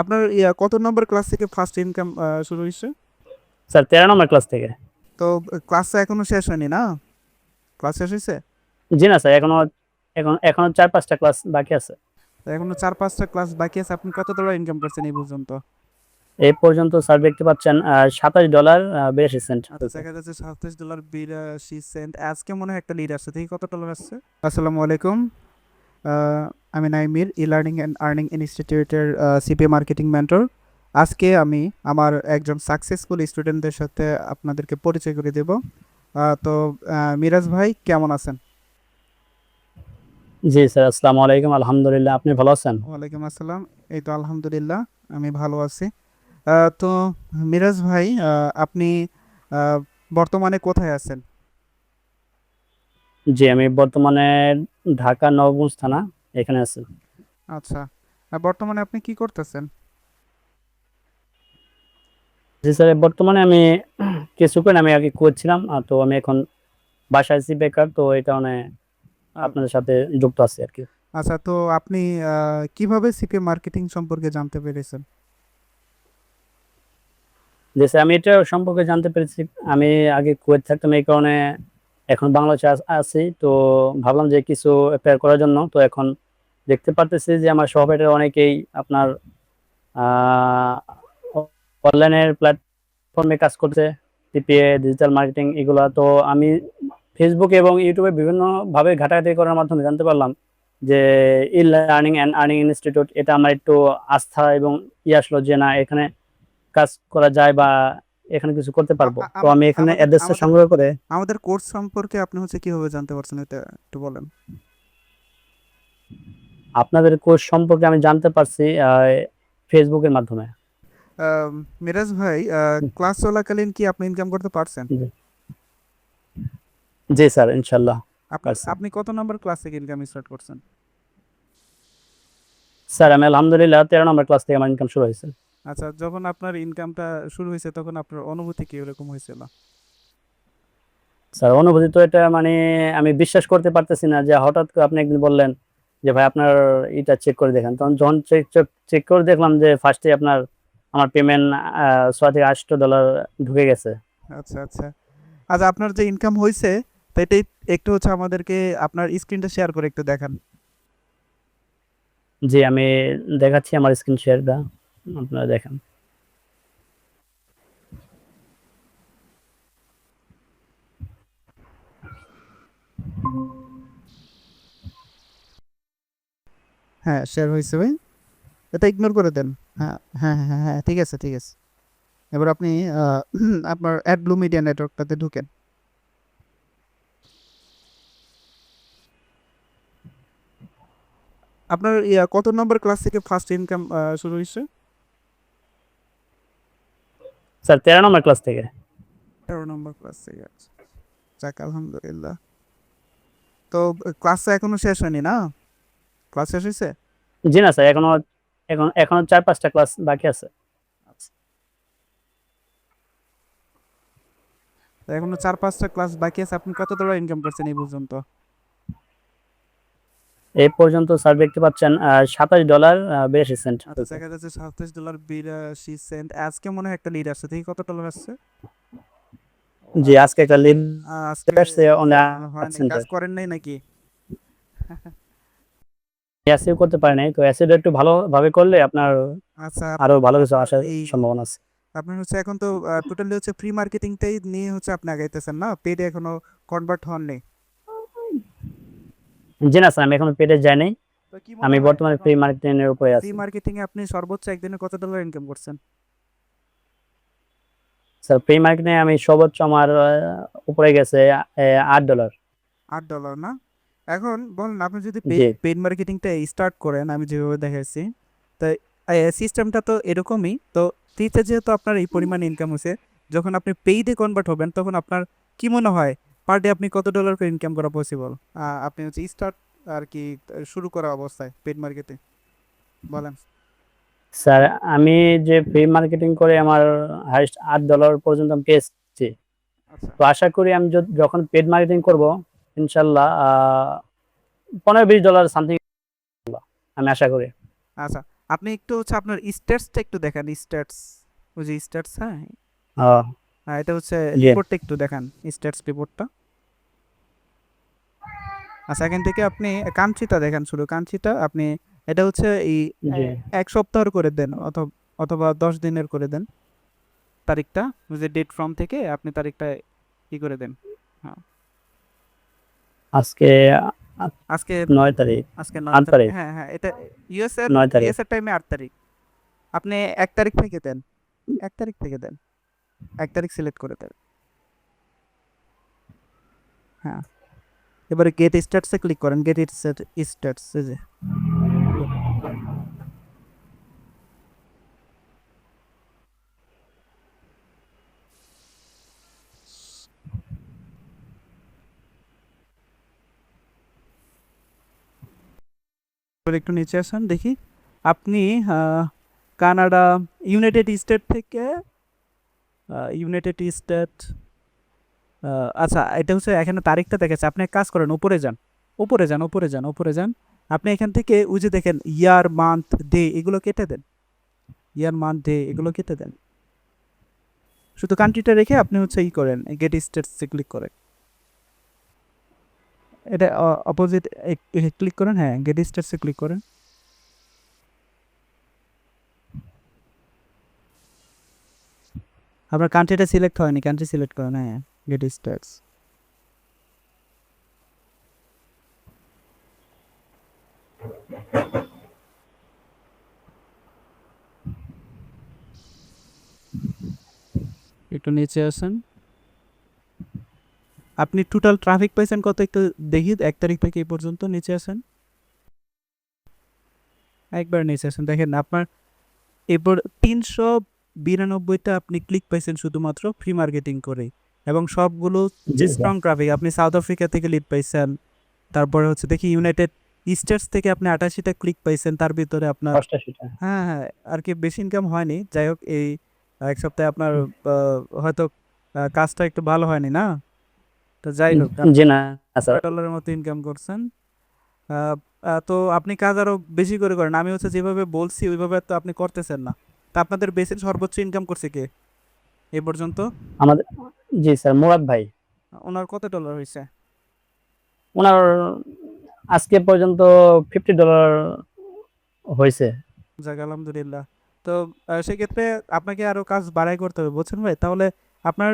আপনার কত নম্বর ক্লাস থেকে ফার্স্ট ইনকাম শুরু হয়েছে? স্যার তেরো নম্বর ক্লাস থেকে। তো ক্লাস এখনও শেষ হয়নি না? ক্লাস শেষ হয়েছে? জি না স্যার এখনও এখন এখনও চার পাঁচটা ক্লাস বাকি আছে। তো এখনও চার পাঁচটা ক্লাস বাকি আছে। আপনি কত ডলার ইনকাম করছেন এই পর্যন্ত? এই পর্যন্ত স্যার দেখতে পাচ্ছেন সাতাশ ডলার বিরাশি সেন্ট আচ্ছা দেখা যাচ্ছে সাতাশ ডলার বিরাশি সেন্ট আজকে মনে হয় একটা লিড আসছে দেখি কত ডলার আসছে। আসসালামু আলাইকুম। আমি নাইমির ই লার্নিং অ্যান্ড আর্নিং ইনস্টিটিউটের সিপি মার্কেটিং মেন্টর। আজকে আমি আমার একজন সাকসেসফুল স্টুডেন্টদের সাথে আপনাদেরকে পরিচয় করে দেব। তো মিরাজ ভাই কেমন আছেন? জি স্যার আসসালামু আলাইকুম আলহামদুলিল্লাহ। আপনি ভালো আছেন? ওয়ালাইকুম আসসালাম। এই তো আলহামদুলিল্লাহ আমি ভালো আছি। তো মিরাজ ভাই আপনি বর্তমানে কোথায় আছেন? জি আমি বর্তমানে ঢাকা নবগঞ্জ থানা এখানে আছি। আচ্ছা আর বর্তমানে আপনি কি করতেছেন? জি স্যার বর্তমানে আমি কিছুক্ষণ আমি আগে করছিলাম তো আমি এখন বাসায় আছি বেকার তো এই কারণে আপনাদের সাথে যুক্ত আছি আর কি। আচ্ছা তো আপনি কীভাবে সিপি মার্কেটিং সম্পর্কে জানতে পেরেছেন? জি স্যার আমি এটা সম্পর্কে জানতে পেরেছি আমি আগে কুয়েত থাকতাম এই কারণে এখন বাংলাদেশে আছি, তো ভাবলাম যে কিছু অ্যাপ্লাই করার জন্য। তো এখন দেখতে পারতেছি যে আমার সহপাঠীরা অনেকেই আপনার অনলাইনের প্ল্যাটফর্মে কাজ করছে পিপিএ ডিজিটাল মার্কেটিং এগুলা। তো আমি ফেসবুকে এবং ইউটিউবে বিভিন্নভাবে ঘাটাঘাটি করার মাধ্যমে জানতে পারলাম যে e learning and earning institute এটা আমার একটু আস্থা এবং ই আসলো যে না, এখানে কাজ করা যায় বা এখানে কিছু করতে পারব। তো আমি এখানে অ্যাড্রেসটা সংগ্রহ করে আমাদের কোর্স সম্পর্কে আপনি হচ্ছে কীভাবে জানতে পারছেন এটা একটু বলেন। আপনাদের কোর্স সম্পর্কে আমি জানতে পারছি ফেসবুকের মাধ্যমে। মিরাজ ভাই ক্লাস চলাকালীন কি আপনি ইনকাম করতে পারছেন? জি। স্যার ইনশাল্লাহ আপ- আপনি কত নাম্বার ক্লাস থেকে ইনকাম স্টার্ট করছেন? স্যার আমি আলহামদুলিল্লাহ তেরো নম্বর ক্লাস থেকে আমার ইনকাম শুরু হয়েছে। আচ্ছা যখন আপনার ইনকামটা শুরু হয়েছে তখন আপনার অনুভূতি কি এরকম হয়েছিল? স্যার অনুভূতি তো এটা মানে আমি বিশ্বাস করতে পারতেছি না যে হঠাৎ করে আপনি একদিন বললেন যে ভাই আপনার এটা চেক করে দেখেন। তখন যখন চেক চেক করে দেখলাম যে ফার্স্টে আপনার আমার পেমেন্ট ছয় থেকে আটশো ডলার ঢুকে গেছে। আচ্ছা আচ্ছা। আচ্ছা আপনার যে ইনকাম হয়েছে তো এটাই একটু হচ্ছে আমাদেরকে আপনার স্ক্রিনটা শেয়ার করে একটু দেখান। জি আমি দেখাচ্ছি আমার স্ক্রিন শেয়ারটা আপনারা দেখেন। হ্যাঁ শেয়ার হয়েছে ভাই। এটা ইগনোর করে দেন। হ্যাঁ হ্যাঁ হ্যাঁ হ্যাঁ ঠিক আছে ঠিক আছে। এবার আপনি আপনার অ্যাড ব্লু মিডিয়া নেটওয়ার্কটাতে ঢুকেন। আপনার কত নম্বর ক্লাস থেকে ফার্স্ট ইনকাম শুরু হয়েছে? স্যার তেরো নম্বর ক্লাস থেকে। তেরো নম্বর ক্লাস থেকে আচ্ছা। যাক আলহামদুলিল্লাহ। তো ক্লাস এখনও শেষ হয়নি না? ক্লাস শেষ হয়েছে জি না স্যার এখনও এখন এখনও চার পাঁচটা ক্লাস বাকি আছে। তো এখনও চার পাঁচটা ক্লাস বাকি আছে। আপনি কত ডলার ইনকাম করছেন এই পর্যন্ত? এই পর্যন্ত স্যার দেখতে পাচ্ছেন সাতাশ ডলার বিরাশি সেন্ট। আচ্ছা দেখা যাচ্ছে সাতাশ ডলার বিরাশি সেন্ট। আজকে মনে হয় একটা লিড আসছে। দেখি কত ডলার আসছে? জি আজকে একটা লিড আসছে কাজ করেন নাই নাকি? অ্যাসিভ করতে পারে নাই তো অ্যাসিড একটু ভালোভাবে করলে আপনার আচ্ছা আরও ভালো কিছু আসার এই- সম্ভাবনা আছে। আপনার হচ্ছে এখন তো টোটালি হচ্ছে ফ্রি মার্কেটিংটাই নিয়ে হচ্ছে আপনি আগাইতেছেন না? পেডে এখনও কনভার্ট হননি। জি না স্যার আমি এখনও পেটে যাই নাই। আমি বর্তমানে ফ্রি মার্কেটিং এর উপরে আছি। ফ্রি মার্কেটিং এ আপনি সর্বোচ্চ একদিনে কত ডলার ইনকাম করছেন? স্যার ফ্রি মার্কেটিং এ আমি সর্বোচ্চ আমার উপরে গেছে আহ, আট ডলার আট ডলার না? এখন বলেন আপনি যদি পেইড মার্কেটিংটা স্টার্ট করেন আমি যেভাবে দেখাচ্ছি তাই সিস্টেমটা তো এরকমই তো ফ্রিতে যেহেতু আপনার এই পরিমাণ ইনকাম হচ্ছে যখন আপনি পেইডে কনভার্ট হবেন তখন আপনার কি মনে হয় পার ডে আপনি কত ডলার করে ইনকাম করা পসিবল আপনি হচ্ছে স্টার্ট আর কি শুরু করা অবস্থায় পেড মার্কেটে বলেন। স্যার আমি যে ফ্রি মার্কেটিং করে আমার হাইস্ট আট ডলার পর্যন্ত আমি পেয়েছি। আচ্ছা। তো আশা করি আমি যখন পেড মার্কেটিং করব ইনশাল্লাহ পনেরো বিশ ডলার সামথিং আমি আশা করি। আচ্ছা আপনি একটু হচ্ছে আপনার স্ট্যাটসটা একটু দেখান স্ট্যাটস ওই যে স্ট্যাটস হ্যাঁ? এটা হচ্ছে। রিপোর্টটা একটু দেখান স্ট্যাটস রিপোর্টটা আচ্ছা এখান থেকে আপনি কাঞ্চিটা দেখান শুধু কাঞ্চিটা আপনি এটা হচ্ছে এই এক সপ্তাহের করে দেন অথবা অথবা দশ দিনের করে দেন। তারিখটা যে ডেট ফর্ম থেকে আপনি তারিখটা ই করে দেন। আজকে আজকে নয় তারিখ আজকে নয় তারিখ। হ্যাঁ হ্যাঁ এটা ইউএস এর নয় তারিখ। ইউএস এর টাইমে আট তারিখ। আপনি এক তারিখ থেকে দেন এক তারিখ থেকে দেন। এক তারিখ সিলেক্ট করে দেন হ্যাঁ। এবারে গেট স্টার্টসে ক্লিক করেন গেট স্টার্টস এই যে। একটু নিচে আসেন, দেখি। আপনি কানাডা, ইউনাইটেড স্টেট থেকে ইউনাইটেড স্টেট আচ্ছা এটা হচ্ছে এখানে তারিখটা দেখেছে আপনি এক কাজ করেন, উপরে যান উপরে যান উপরে যান উপরে যান। আপনি এখান থেকে ওই যে দেখেন ইয়ার মান্থ ডে এগুলো কেটে দেন। ইয়ার মান্থ ডে এগুলো কেটে দেন। শুধু কান্ট্রিটা রেখে আপনি হচ্ছে ই করেন গেট স্টেটসে ক্লিক করেন। এটা অপোজিট ক্লিক করেন হ্যাঁ গেট স্টেটসে ক্লিক করেন। আপনার কান্ট্রিটা সিলেক্ট হয়নি কান্ট্রি সিলেক্ট করেন হ্যাঁ গেট স্টেটস একটু নিচে আসেন। আপনি টোটাল ট্রাফিক পাইছেন কত একটু দেখি এক তারিখ থেকে এই পর্যন্ত নিচে আসেন। একবার নিচে আসেন দেখেন আপনার এরপর তিনশো বিরানব্বইটা আপনি ক্লিক পাইছেন শুধুমাত্র ফ্রি মার্কেটিং করে এবং সবগুলো যে স্ট্রং ট্রাফিক আপনি সাউথ আফ্রিকা থেকে লিড পাইছেন তারপরে হচ্ছে দেখি ইউনাইটেড স্টেটস থেকে আপনি আটাশিটা ক্লিক পাইছেন তার ভিতরে আপনার হ্যাঁ হ্যাঁ আর কি বেশি ইনকাম হয়নি। যাই হোক এই এক সপ্তাহে আপনার হয়তো কাজটা একটু ভালো হয়নি না? তো যাই হোক জি না স্যার ডলারের মতো ইনকাম করছেন। তো আপনি কাজ আরও বেশি করে করেন। আমি হচ্ছে যেভাবে বলছি ওইভাবে তো আপনি করতেছেন না। তা আপনাদের বেসিক সর্বোচ্চ ইনকাম করছে কে? এই পর্যন্ত? আমাদের জি স্যার মুরাদ ভাই। ওনার কত ডলার হয়েছে ওনার আজকে পর্যন্ত ফিফটি ডলার হয়েছে যাক আলহামদুলিল্লাহ। তো সেক্ষেত্রে আপনাকে আরও কাজ বাড়াই করতে হবে বুঝছেন ভাই? তাহলে আপনার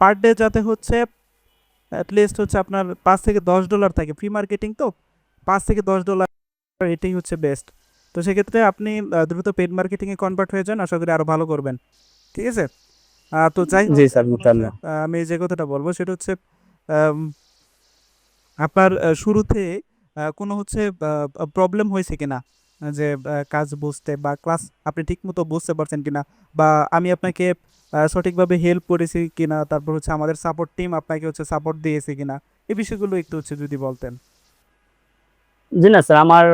পার ডে যাতে হচ্ছে লিস্ট হচ্ছে আপনার পাঁচ থেকে দশ ডলার থাকে। ফ্রি মার্কেটিং তো পাঁচ থেকে দশ ডলার এটাই হচ্ছে বেস্ট তো সেক্ষেত্রে আপনি দ্রুত পেড মার্কেটিংয়ে কনভার্ট হয়ে যান। আশা করি আরও ভালো করবেন। ঠিক আছে? তো যাই জি স্যার আমি যে কথাটা বলব সেটা হচ্ছে আপনার শুরুতে কোনো হচ্ছে প্রবলেম হয়েছে কিনা? যে কাজ বুঝতে বা ক্লাস আপনি ঠিকমতো বুঝতে পারছেন কিনা? বা আমি আপনাকে সঠিকভাবে হেল্প করেছি কিনা? তারপর হচ্ছে আমাদের সাপোর্ট টিম আপনাকে হচ্ছে সাপোর্ট দিয়েছে কিনা? এই বিষয়গুলো একটু হচ্ছে যদি বলতেন। জি না স্যার আমার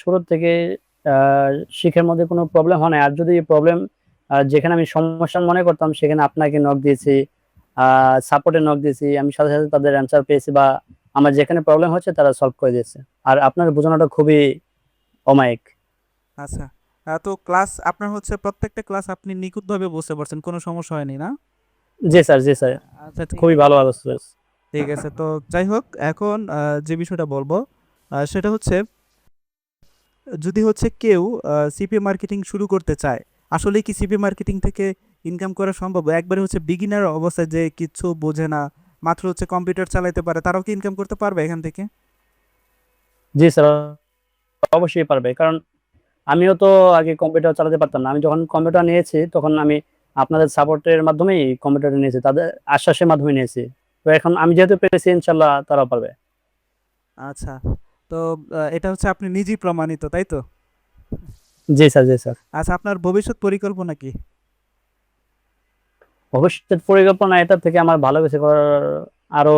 শুরু থেকে শিখের মধ্যে কোনো প্রবলেম হয় না আর যদি প্রবলেম যেখানে আমি সমস্যা মনে করতাম সেখানে আপনাকে নক দিয়েছি সাপোর্টে নক দিয়েছি। আমি সাথে সাথে তাদের অ্যান্সার পেয়েছি বা আমার যেখানে প্রবলেম হচ্ছে তারা সলভ করে দিয়েছে। আর আপনার বোঝানোটা খুবই অমায়িক। আচ্ছা। তো ক্লাস আপনার হচ্ছে প্রত্যেকটা ক্লাস আপনি নিখুঁতভাবে বুঝতে পারছেন কোনো সমস্যা হয়নি না? জি স্যার জি স্যার। আচ্ছা খুবই ভালো ভালো স্যার ঠিক আছে। তো যাই হোক এখন যে বিষয়টা বলব সেটা হচ্ছে যদি হচ্ছে কেউ সিপি মার্কেটিং শুরু করতে চায় আসলে কি সিপি মার্কেটিং থেকে ইনকাম করা সম্ভব? একবারে হচ্ছে বিগিনার অবস্থায় যে কিছু বোঝে না মাত্র হচ্ছে কম্পিউটার চালাতে পারে তারাও কি ইনকাম করতে পারবে এখান থেকে? জি স্যার অবশ্যই পারবে কারণ আমিও তো আগে কম্পিউটার চালাতে পারতাম না। আমি যখন কম্পিউটার নিয়েছি তখন আমি আপনাদের সাপোর্টের মাধ্যমেই কম্পিউটার নিয়েছি তাদের আশ্বাসের মাধ্যমে নিয়েছি। তো এখন আমি যেহেতু পেরেছি ইনশাল্লাহ তারাও পারবে। আচ্ছা তো এটা হচ্ছে আপনি নিজেই প্রমাণিত তাই তো? জি স্যার জি স্যার। আচ্ছা আপনার ভবিষ্যৎ পরিকল্পনা কি? ভবিষ্যৎ পরিকল্পনা এটা থেকে আমার ভালো কিছু করার আরও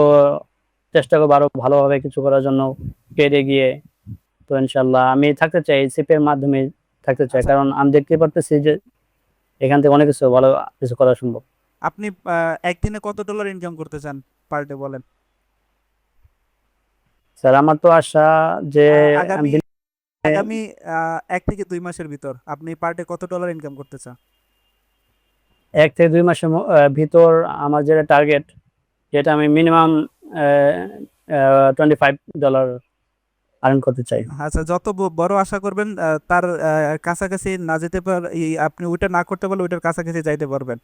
চেষ্টা করব আরও ভালোভাবে কিছু করার জন্য পেরে গিয়ে। তো ইনশাল্লাহ আমি থাকতে চাই সিপি এর মাধ্যমে থাকতে চাই আচ্ছা। কারণ আমি দেখতে পারতেছি যে এখান থেকে অনেক কিছু ভালো কিছু করা সম্ভব। আপনি একদিনে কত ডলার ইনকাম করতে চান পার ডে বলেন? স্যার আমার তো আশা যে আগামী এক থেকে দুই মাসের ভিতর আপনি পার ডে কত ডলার ইনকাম করতে চান? এক থেকে দুই মাসের ভিতর আমার যেটা টার্গেট যেটা আমি minimum twenty five dollar earn করতে চাই। আচ্ছা যত বড় আশা করবেন তার কাছাকাছি না যেতে পার আপনি ওইটা না করতে পারলে ওইটার কাছাকাছি যাইতে পারবেন।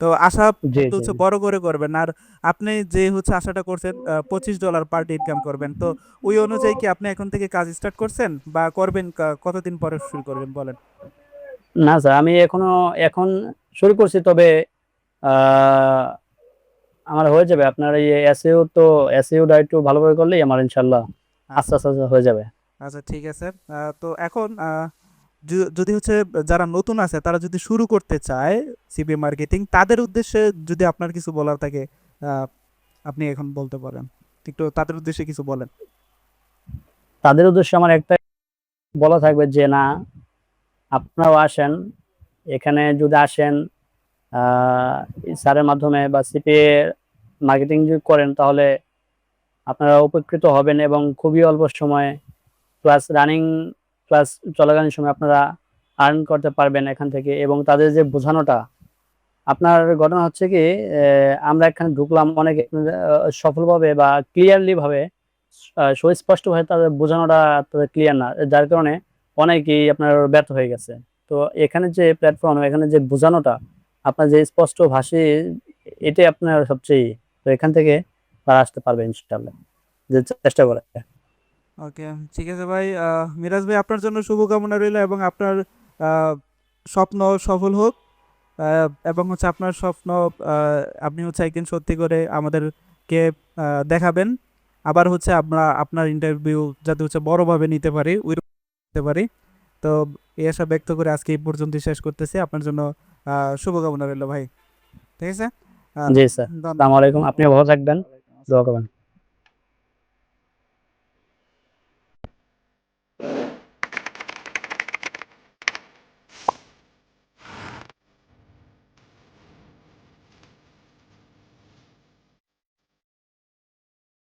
তো আশা তো হচ্ছে বড় করে করবেন। আর আপনি যে হচ্ছে আশাটা করছেন পঁচিশ ডলার পার ডে ইনকাম করবেন। তো ওই অনুযায়ী কি আপনি এখন থেকে কাজ স্টার্ট করছেন বা করবেন কতদিন পরে শুরু করবেন বলেন? না স্যার আমি এখনও এখন শুরু করছি তবে আমার হয়ে যাবে। আপনার এই এসইও তো এসইওটা একটু ভালোভাবে করলেই আমার ইনশাল্লাহ আস্তে আস্তে হয়ে যাবে। আচ্ছা ঠিক আছে। তো এখন যদি হচ্ছে যারা নতুন আছে, তারা যদি শুরু করতে চায় সিবি মার্কেটিং তাদের উদ্দেশ্যে যদি আপনার কিছু বলার থাকে আপনি এখন বলতে পারেন। একটু তাদের উদ্দেশ্যে কিছু বলেন। তাদের উদ্দেশ্যে আমার একটা বলা থাকবে যে, না, আপনারাও আসেন। এখানে যদি আসেন স্যারের মাধ্যমে বা সিপিএ মার্কেটিং যদি করেন, তাহলে আপনারা উপকৃত হবেন এবং খুবই অল্প সময়ে ক্লাস রানিং ক্লাস চলাকালীন সময় আপনারা আর্ন করতে পারবেন এখান থেকে এবং তাদের যে বোঝানোটা, আপনার ঘটনা হচ্ছে কি আমরা এখানে ঢুকলাম অনেক সফলভাবে বা ক্লিয়ারলি ভাবে সুস্পষ্টভাবে তাদের বোঝানোটা তাদের ক্লিয়ার না, যার কারণে অনেকেই আপনার ব্যর্থ হয়ে গেছে। তো এখানে যে প্ল্যাটফর্ম এখানে যে বোঝানোটা, আপনার যে স্পষ্ট ভাষী, এটাই আপনার সবচেয়ে তো এখান থেকে তারা আসতে পারবে ইনশাল্লাহ যে চেষ্টা করে। ওকে ঠিক আছে ভাই। মিরাজ ভাই আপনার জন্য শুভকামনা রইল এবং আপনার স্বপ্ন সফল হোক। এবং হচ্ছে আপনার স্বপ্ন আপনি হচ্ছে একদিন সত্যি করে আমাদেরকে দেখাবেন। আবার হচ্ছে আমরা আপনার ইন্টারভিউ যাতে হচ্ছে বড়ভাবে নিতে পারি ওই নিতে পারি। তো এই আশা ব্যক্ত করে আজকে এই পর্যন্ত শেষ করতেছি। আপনার জন্য আহ, শুভকামনা রইল ভাই। ঠিক আছে? জি স্যার। আসসালামু আলাইকুম। আপনিও ভালো থাকবেন। দোয়া করবেন।